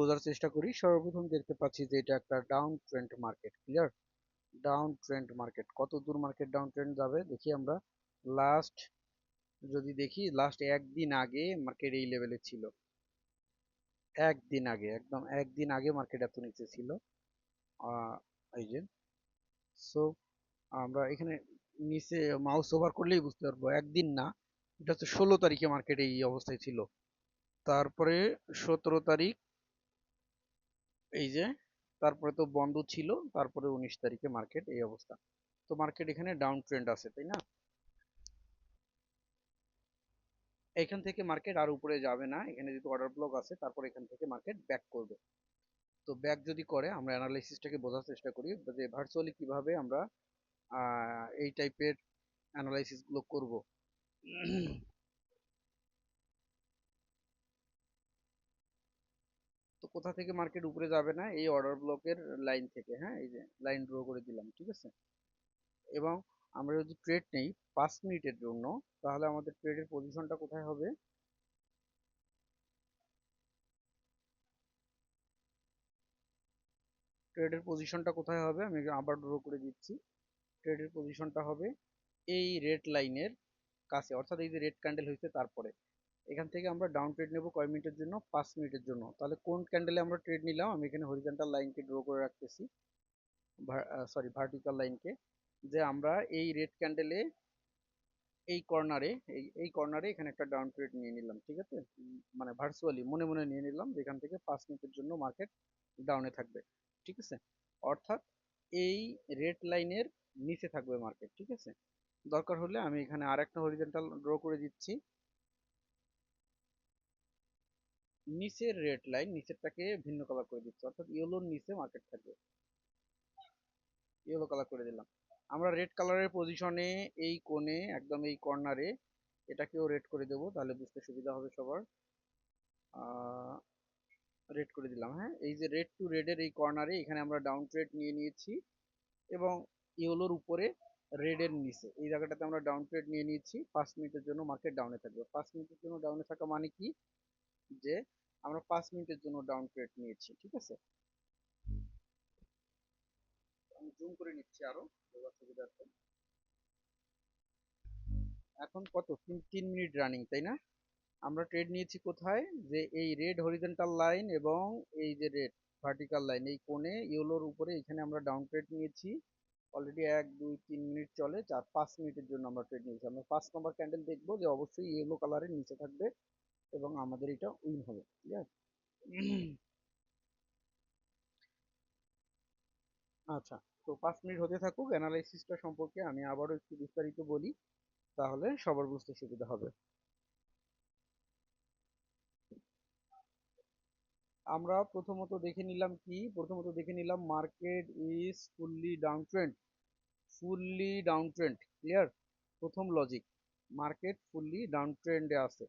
বোঝার চেষ্টা করি। সর্বপ্রথম দেখতে পাচ্ছি যে এটা একটা down trend market clear down trend market কত দূর মার্কেট ডাউন ট্রেন্ড যাবে? দেখি আমরা। লাস্ট যদি দেখি লাস্ট একদিন আগে মার্কেট এই লেভেলে ছিল। একদিন আগে, একদম একদিন আগে মার্কেট এত নিচে ছিল। এই যে সো আমরা এখানে নিচে মাউস ওভার করলেই বুঝতে পারব। একদিন না, এটা হচ্ছে ষোলো তারিখে মার্কেট এই অবস্থায় ছিল। তারপরে সতেরো তারিখ এই যে, তারপরে তো বন্ধ ছিল, তারপরে উনিশ তারিখে মার্কেট এই অবস্থা। তো মার্কেট এখানে ডাউন ট্রেন্ড আছে, তাই না? এখান থেকে মার্কেট আর উপরে যাবে না, এখানে যেহেতু অর্ডার ব্লক আছে তারপর এখান থেকে মার্কেট ব্যাক করবে। তো ব্যাক যদি করে, আমরা অ্যানালাইসিসটাকে বোঝার চেষ্টা করি যে ভার্চুয়ালি কীভাবে আমরা এই টাইপের অ্যানালাইসিসগুলো করব। কোথা থেকে মার্কেট উপরে যাবে না, এই অর্ডার ব্লকের লাইন থেকে হ্যাঁ? এই যে লাইন ড্র করে দিলাম, ঠিক আছে? এবং আমরা যদি ট্রেড নেই পাঁচ মিনিটের জন্য, তাহলে আমাদের ট্রেডের পজিশনটা কোথায় হবে? ট্রেডের পজিশনটা কোথায় হবে? আমি আবার ড্র করে দিচ্ছি। ট্রেডের পজিশনটা হবে এই রেড লাইনের কাছে, অর্থাৎ এই যে রেড ক্যান্ডেল হয়েছে তারপরে। এখান থেকে আমরা ডাউন ট্রেড নেব কয় মিনিটের জন্য? পাঁচ মিনিটের জন্য। তাহলে কোন ক্যান্ডেলে আমরা ট্রেড নিলাম? আমি এখানে হরিজেন্টাল লাইনকে ড্র করে রাখতেছি। সরি ভার্টিক্যাল লাইনকে যে আমরা এই রেড ক্যান্ডেলে এই কর্নারে এই এই কর্নারে এখানে একটা ডাউন ট্রেড নিয়ে নিলাম, ঠিক আছে? মানে ভার্চুয়ালি মনে মনে নিয়ে নিলাম যেখান থেকে পাঁচ মিনিটের জন্য মার্কেট ডাউনে থাকবে, ঠিক আছে? অর্থাৎ এই রেড লাইনের নিচে থাকবে মার্কেট ঠিক আছে? দরকার হলে আমি এখানে আর একটা হরিজেন্টাল ড্র করে দিচ্ছি। নিচের রেড লাইন নিচেরটাকে ভিন্ন কালার করে দিচ্ছি, অর্থাৎ ইয়েলোর নিচে মার্কেট থাকবে। ইয়েলো কালার করে দিলাম। আমরা রেড কালারের পজিশনে এই কোণে, একদম এই কর্নারে এটাকেও রেড করে দেব, তাহলে বুঝতে সুবিধা হবে সবার। রেড করে দিলাম হ্যাঁ? এই যে রেড টু রেডের এই কর্নারে এখানে আমরা ডাউন ট্রেড নিয়ে নিয়েছি এবং ইয়েলোর উপরে রেডের নিচে। এই জায়গাটাতে আমরা ডাউন ট্রেড নিয়ে নিয়েছি পাঁচ মিনিটের জন্য মার্কেট ডাউনে থাকবে। পাঁচ মিনিটের জন্য ডাউনে থাকা মানে কি? যে আমরা পাঁচ মিনিটের জন্য ডাউন নিয়েছি, ঠিক আছে? আমি জুম করে নিচ্ছি আরও সুবিধার্থে এখন কত? তিন মিনিট রানিং তাই না? আমরা ট্রেড নিয়েছি কোথায়? যে এই রেড হরিজেন্টাল লাইন এবং এই যে রেড ভার্টিক্যাল লাইন এই কোণে ইয়েলোর উপরে এখানে আমরা ডাউন ট্রেড নিয়েছি। অলরেডি এক, দুই, তিন মিনিট চলে, চার, পাঁচ মিনিটের জন্য আমরা ট্রেড নিয়েছি। আমরা পাঁচ নম্বর ক্যান্ডেল দেখব যে অবশ্যই ইয়েলো কালারের নিচে থাকবে। এবং আমাদের এটা উইন হবে, ঠিক আছে? আচ্ছা তো পাঁচ মিনিট হতে থাকুক অ্যানালাইসিসটা সম্পর্কে আমি আবারও একটু বিস্তারিত বলি, তাহলে সবার বুঝতে সুবিধা হবে। আমরা প্রথমত দেখে নিলাম কি? প্রথমত দেখে নিলাম market is fully down trend fully down trend clear প্রথম লজিক মার্কেট ফুললি ডাউন ট্রেন্ডে আছে।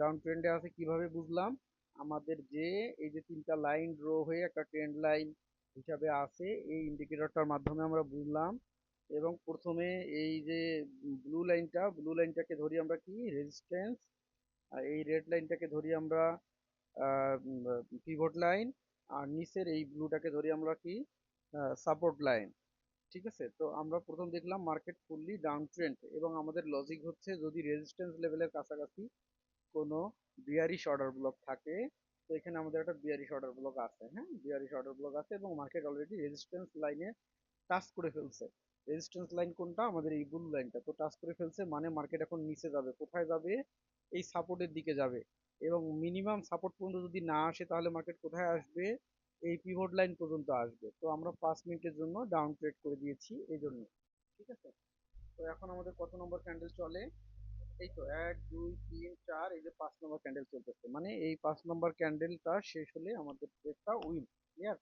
ডাউন ট্রেন্ডে আছে কীভাবে বুঝলাম? আমাদের যে, এই যে তিনটা লাইন ড্র হয়ে একটা ট্রেন্ড লাইন হিসাবে আছে, এই ইন্ডিকেটরটার মাধ্যমে আমরা বুঝলাম। এবং প্রথমে এই যে ব্লু লাইনটা ব্লু লাইনটাকে ধরি আমরা কি? রেজিস্ট্যান্স আর এই রেড লাইনটাকে ধরি আমরা পিভট লাইন আর নিচের এই ব্লুটাকে ধরি আমরা কি? সাপোর্ট লাইন ঠিক আছে? তো আমরা প্রথম দেখলাম মার্কেট ফুললি ডাউন ট্রেন্ড এবং আমাদের লজিক হচ্ছে যদি রেজিস্ট্যান্স লেভেলের কাছাকাছি কোনো বিয়ারিশ অর্ডার ব্লক থাকে। তো এখানে আমাদের একটা বিয়ারিশ অর্ডার ব্লক আছে হ্যাঁ? বিয়ারিশ অর্ডার ব্লক আছে এবং মার্কেট অলরেডি রেজিস্ট্যান্স লাইনে টাচ করে ফেলছে। রেজিস্ট্যান্স লাইন কোনটা? আমাদের এই ব্লু লাইনটা তো টাচ করে ফেলছে মানে মার্কেট এখন নিচে যাবে। কোথায় যাবে? এই সাপোর্টের দিকে যাবে। এবং মিনিমাম সাপোর্ট পর্যন্ত যদি না আসে তাহলে মার্কেট কোথায় আসবে? এই পিভট লাইন পর্যন্ত আসবে। তো আমরা পাঁচ মিনিটের জন্য ডাউন ট্রেড করে দিয়েছি এই জন্য। ঠিক আছে? তো এখন আমাদের কত নম্বর ক্যান্ডেল চলে? এই তো এক, দুই, তিন, চার, এই যে পাঁচ নম্বর ক্যান্ডেল চলতেছে। মানে এই পাঁচ নম্বর ক্যান্ডেলটা শেষ হলে আমাদের ট্রেডটা উইন ক্লিয়ার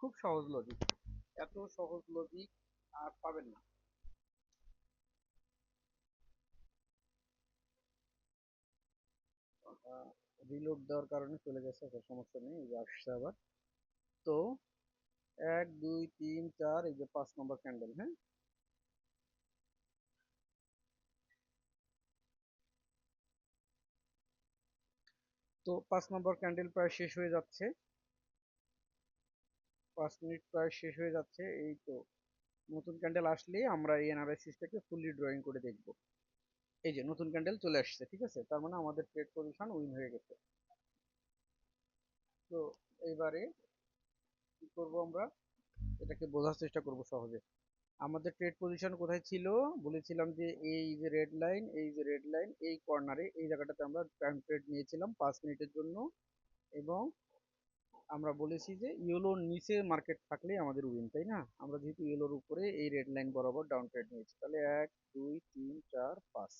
খুব সহজ লজিক এত সহজ লজিক আর পাবেন না। রিলোড দেওয়ার কারণে চলে গেছে সমস্যা নেই, এই যে আসছে আবার। তো, এক, দুই, তিন, চার, এই যে পাঁচ নম্বর ক্যান্ডেল হ্যাঁ? তো পাঁচ নম্বর ক্যান্ডেল প্রায় শেষ হয়ে যাচ্ছে। পাঁচ মিনিট প্রায় শেষ হয়ে যাচ্ছে। এই তো নতুন ক্যান্ডেল আসলেই আমরা এই অ্যানালাইসিসটাকে ফুললি ড্রয়িং করে দেখব। এই যে নতুন ক্যান্ডেল চলে আসছে, ঠিক আছে? তার মানে আমাদের ট্রেড পজিশন উইন হয়ে গেছে। তো এবারে কি করব আমরা? এটাকে বোঝার চেষ্টা করব সহজে। আমাদের ট্রেড পজিশন কোথায় ছিল? বলেছিলাম যে এই যে রেড লাইন এই যে রেড লাইন এই কর্নারে এই জায়গাটাতে আমরা টাইম ট্রেড নিয়েছিলাম পাঁচ মিনিটের জন্য। এবং আমরা বলেছি যে ইয়েলোর নিচে মার্কেট থাকলেই আমাদের উইন তাই না? আমরা যেহেতু ইয়েলোর উপরে এই রেড লাইন বরাবর ডাউন ট্রেড নিয়েছি, তাহলে এক, দুই, তিন, চার, পাঁচ।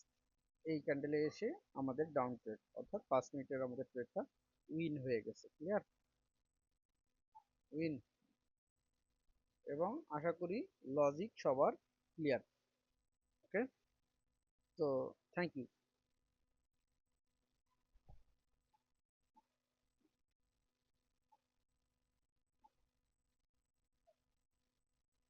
এই ক্যান্ডেলে এসে আমাদের ডাউন ট্রেড অর্থাৎ পাঁচ মিনিটের আমাদের ট্রেডটা উইন হয়ে গেছে ক্লিয়ার উইন এবং আশা করি লজিক সবার ক্লিয়ার ওকে তো থ্যাংক ইউ